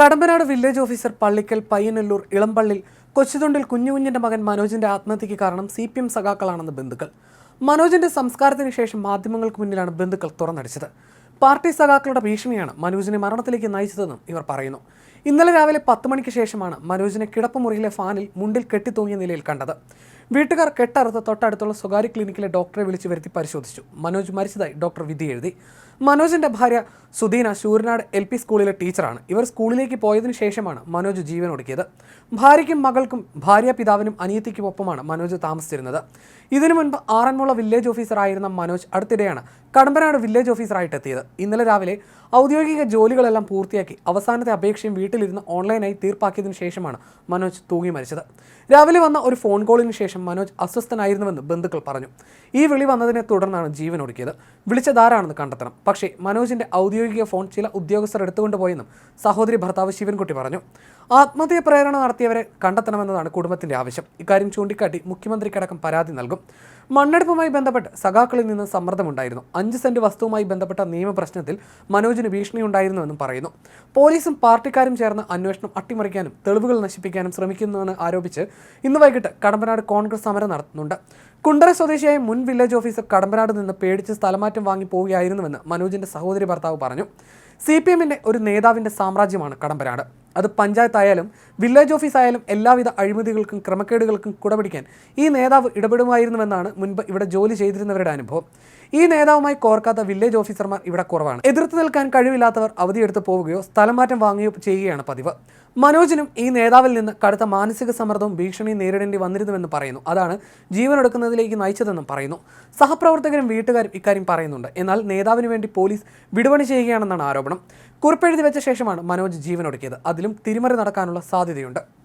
Kadampanad village officer Pallikkal Payyanallur Elampallil Kochuthundil കുഞ്ഞുകുഞ്ഞിന്റെ മകൻ മനോജിന്റെ ആത്മഹത്യയ്ക്ക് കാരണം സി പി എം സഖാക്കളാണെന്ന് ബന്ധുക്കൾ. മനോജിന്റെ സംസ്കാരത്തിന് ശേഷം മാധ്യമങ്ങൾക്ക് മുന്നിലാണ് ബന്ധുക്കൾ തുറന്നടിച്ചത്. പാർട്ടി സഖാക്കളുടെ ഭീഷണിയാണ് മനോജിനെ മരണത്തിലേക്ക് നയിച്ചതെന്നും ഇവർ പറയുന്നു. ഇന്നലെ രാവിലെ പത്ത് മണിക്ക് ശേഷമാണ് മനോജിനെ കിടപ്പുമുറിയിലെ ഫാനിൽ മുണ്ടിൽ കെട്ടിത്തൂങ്ങിയ നിലയിൽ കണ്ടത്. വീട്ടുകാർ കെട്ടറുത്ത് തൊട്ടടുത്തുള്ള സ്വകാര്യ ക്ലിനിക്കിലെ ഡോക്ടറെ വിളിച്ചു വരുത്തി പരിശോധിച്ചു. മനോജ് മരിച്ചതായി ഡോക്ടർ വിധി എഴുതി. മനോജിന്റെ ഭാര്യ സുദീന ശൂരനാട് എൽ പി സ്കൂളിലെ ടീച്ചറാണ്. ഇവർ സ്കൂളിലേക്ക് പോയതിനു ശേഷമാണ് മനോജ് ജീവൻ ഒടുക്കിയത്. ഭാര്യയ്ക്കും മകൾക്കും ഭാര്യ പിതാവിനും അനിയത്തിക്കും ഒപ്പമാണ് മനോജ് താമസിച്ചിരുന്നത്. ഇതിനു മുൻപ് ആറന്മുള വില്ലേജ് ഓഫീസറായിരുന്ന മനോജ് അടുത്തിടെയാണ് കടമ്പനാട് വില്ലേജ് ഓഫീസറായിട്ട് എത്തിയത്. ഇന്നലെ രാവിലെ ഔദ്യോഗിക ജോലികളെല്ലാം പൂർത്തിയാക്കി അവസാനത്തെ അപേക്ഷയും വീട്ടിലിരുന്ന് ഓൺലൈനായി തീർപ്പാക്കിയതിനു ശേഷമാണ് മനോജ് തൂങ്ങി മരിച്ചത്. രാവിലെ വന്ന ഒരു ഫോൺ കോളിന് ശേഷം മനോജ് അസ്വസ്ഥനായിരുന്നുവെന്ന് ബന്ധുക്കൾ പറഞ്ഞു. ഈ വിളി വന്നതിനെ തുടർന്നാണ് ജീവൻ ഒടുക്കിയത്. വിളിച്ചതാരാണെന്ന് കണ്ടെത്തണം. പക്ഷേ മനോജിന്റെ ഔദ്യോഗിക ഫോൺ ചില ഉദ്യോഗസ്ഥർ എടുത്തുകൊണ്ടുപോയെന്നും സഹോദരി ഭർത്താവ് ശിവൻകുട്ടി പറഞ്ഞു. ആത്മഹത്യ പ്രേരണ നടത്തിയവരെ കണ്ടെത്തണമെന്നതാണ് കുടുംബത്തിന്റെ ആവശ്യം. ഇക്കാര്യം ചൂണ്ടിക്കാട്ടി മുഖ്യമന്ത്രിക്കടക്കം പരാതി നൽകും. മണ്ണെടുപ്പുമായി ബന്ധപ്പെട്ട് സഖാക്കളിൽ നിന്ന് സമ്മർദ്ദമുണ്ടായിരുന്നു. അഞ്ച് സെന്റ് വസ്തുവുമായി ബന്ധപ്പെട്ട നിയമപ്രശ്നത്തിൽ മനോജിന് ഭീഷണിയുണ്ടായിരുന്നുവെന്നും പറയുന്നു. പോലീസും പാർട്ടിക്കാരും ചേർന്ന് അന്വേഷണം അട്ടിമറിക്കാനും തെളിവുകൾ നശിപ്പിക്കാനും ശ്രമിക്കുന്നുവെന്ന് ആരോപിച്ച് ഇന്ന് വൈകിട്ട് കടമ്പനാട് കോൺഗ്രസ് സമരം നടത്തുന്നുണ്ട്. കുണ്ടറ സ്വദേശിയായ മുൻ വില്ലേജ് ഓഫീസർ കടമ്പനാട് നിന്ന് പേടിച്ച് സ്ഥലമാറ്റം വാങ്ങി പോവുകയായിരുന്നുവെന്ന് മനോജിന്റെ സഹോദരി ഭർത്താവ് പറഞ്ഞു. സി പി ഒരു നേതാവിന്റെ സാമ്രാജ്യമാണ് കടമ്പനാട്. അത് പഞ്ചായത്തായാലും വില്ലേജ് ഓഫീസ് ആയാലും എല്ലാവിധ അഴിമതികൾക്കും ക്രമക്കേടുകൾക്കും കുടപിടിക്കാൻ ഈ നേതാവ് ഇടപെടുമായിരുന്നുവെന്നാണ് മുൻപ് ഇവിടെ ജോലി ചെയ്തിരുന്നവരുടെ അനുഭവം. ഈ നേതാവുമായി കോർക്കാത്ത വില്ലേജ് ഓഫീസർമാർ ഇവിടെ കുറവാണ്. എതിർത്ത് നിൽക്കാൻ കഴിവില്ലാത്തവർ അവധിയെടുത്ത് പോവുകയോ സ്ഥലം മാറ്റം വാങ്ങുകയോ ചെയ്യുകയാണ് പതിവ്. മനോജിനും ഈ നേതാവിൽ നിന്ന് കടുത്ത മാനസിക സമ്മർദ്ദവും ഭീഷണിയും നേരിടേണ്ടി വന്നിരുന്നുവെന്ന് പറയുന്നു. അതാണ് ജീവനെടുക്കുന്നതിലേക്ക് നയിച്ചതെന്നും പറയുന്നു. സഹപ്രവർത്തകരും വീട്ടുകാരും ഇക്കാര്യം പറയുന്നുണ്ട്. എന്നാൽ നേതാവിന് വേണ്ടി പോലീസ് വിടുപണി ചെയ്യുകയാണെന്നാണ് ആരോപണം. കുറിപ്പെഴുതി വെച്ച ശേഷമാണ് മനോജ് ജീവനൊടുക്കിയത്. അതിലും തിരിമറി നടക്കാനുള്ള സാധ്യതയുണ്ട്.